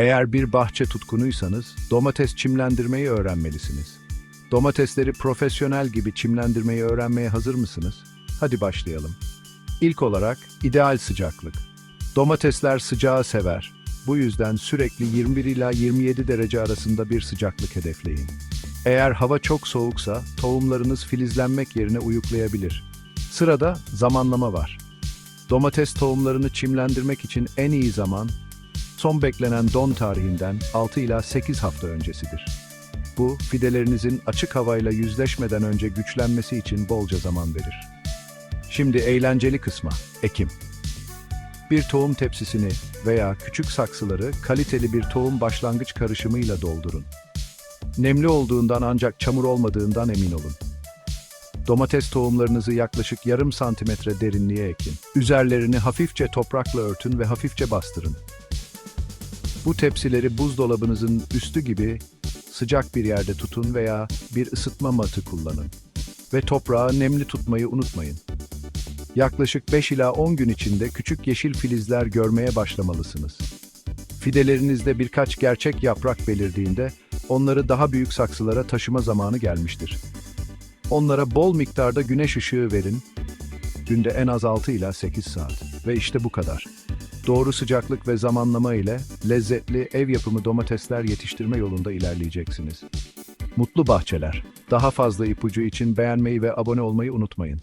Eğer bir bahçe tutkunuysanız domates çimlendirmeyi öğrenmelisiniz. Domatesleri profesyonel gibi çimlendirmeyi öğrenmeye hazır mısınız? Hadi başlayalım. İlk olarak ideal sıcaklık. Domatesler sıcağı sever. Bu yüzden sürekli 21 ila 27 derece arasında bir sıcaklık hedefleyin. Eğer hava çok soğuksa tohumlarınız filizlenmek yerine uyuklayabilir. Sırada zamanlama var. Domates tohumlarını çimlendirmek için en iyi zaman son beklenen don tarihinden 6 ila 8 hafta öncesidir. Bu, fidelerinizin açık havayla yüzleşmeden önce güçlenmesi için bolca zaman verir. Şimdi eğlenceli kısma, ekim. Bir tohum tepsisini veya küçük saksıları kaliteli bir tohum başlangıç karışımıyla doldurun. Nemli olduğundan ancak çamur olmadığından emin olun. Domates tohumlarınızı yaklaşık yarım santimetre derinliğe ekin. Üzerlerini hafifçe toprakla örtün ve hafifçe bastırın. Bu tepsileri buzdolabınızın üstü gibi sıcak bir yerde tutun veya bir ısıtma matı kullanın. Ve toprağı nemli tutmayı unutmayın. Yaklaşık 5 ila 10 gün içinde küçük yeşil filizler görmeye başlamalısınız. Fidelerinizde birkaç gerçek yaprak belirdiğinde onları daha büyük saksılara taşıma zamanı gelmiştir. Onlara bol miktarda güneş ışığı verin. Günde en az 6 ila 8 saat. Ve işte bu kadar. Doğru sıcaklık ve zamanlama ile lezzetli ev yapımı domatesler yetiştirme yolunda ilerleyeceksiniz. Mutlu bahçeler. Daha fazla ipucu için beğenmeyi ve abone olmayı unutmayın.